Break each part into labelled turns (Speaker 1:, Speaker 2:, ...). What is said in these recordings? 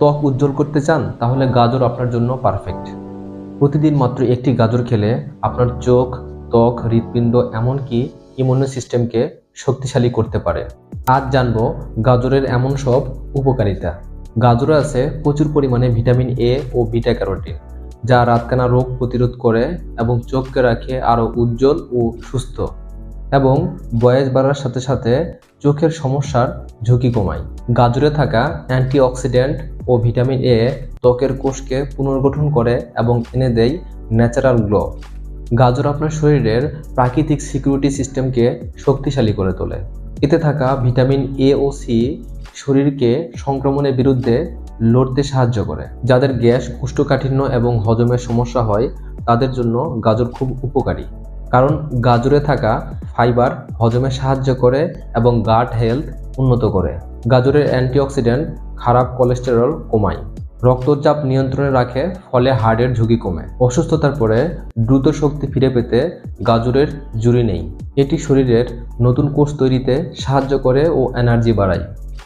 Speaker 1: ত্বক উজ্জ্বল করতে চান, তাহলে গাজর আপনার জন্য পারফেক্ট প্রতিদিন মাত্র একটি গাজর খেলে আপনার চোখ, ত্বক, হৃৎপিণ্ড এমনকি ইমিউনো সিস্টেমকে শক্তিশালী করতে পারে। আজ জানব গাজরের এমন সব উপকারিতা। গাজরে আছে প্রচুর পরিমাণে ভিটামিন এ ও বিটা ক্যারোটিন, যা রাতকানা রোগ প্রতিরোধ করে এবং চোখকে রাখে আরও উজ্জ্বল ও সুস্থ। এবং বয়স বাড়ার সাথে সাথে চোখের সমস্যার ঝুঁকি কমায়। গাজরে থাকা অ্যান্টিঅক্সিডেন্ট ও ভিটামিন এ ত্বকের কোষকে পুনর্গঠন করে এবং এনে দেয় ন্যাচারাল গ্লো। গাজর আপনার শরীরের প্রাকৃতিক সিকিউরিটি সিস্টেমকে শক্তিশালী করে তোলে। এতে থাকা ভিটামিন এ ও সি শরীরকে সংক্রমণের বিরুদ্ধে লড়তে সাহায্য করে। যাদের গ্যাস, কুষ্ঠকাঠিন্য এবং হজমের সমস্যা হয়, তাদের জন্য গাজর খুব উপকারী। কারণ গাজরে থাকা ফাইবার হজমে সাহায্য করে এবং গাট হেলথ উন্নত করে। গাজরের অ্যান্টিঅক্সিডেন্ট খারাপ কোলেস্টেরল কমায়। রক্তচাপ নিয়ন্ত্রণে রাখে, ফলে হার্টের ঝুঁকি কমে। অসুস্থতার পরে দ্রুত শক্তি ফিরে পেতে গাজরের জুড়ি নেই। এটি শরীরের নতুন কোষ তৈরিতে সাহায্য করে ও এনার্জি বাড়ায়।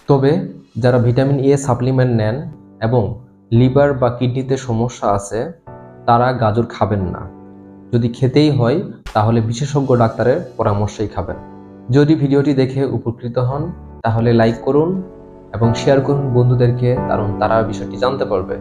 Speaker 1: তবে যারা ভিটামিন এ সাপ্লিমেন্ট নেন এবং লিভার বা কিডনিতে সমস্যা আছে, তারা গাজর খাবেন না। যদি খেতেই হয়, তাহলে বিশেষজ্ঞ ডাক্তারের পরামর্শই খাবেন। যদি ভিডিওটি দেখে উপকৃত হন, তাহলে লাইক করুন এবং শেয়ার করুন বন্ধুদেরকে, কারণ তারা বিষয়টি জানতে পারবে।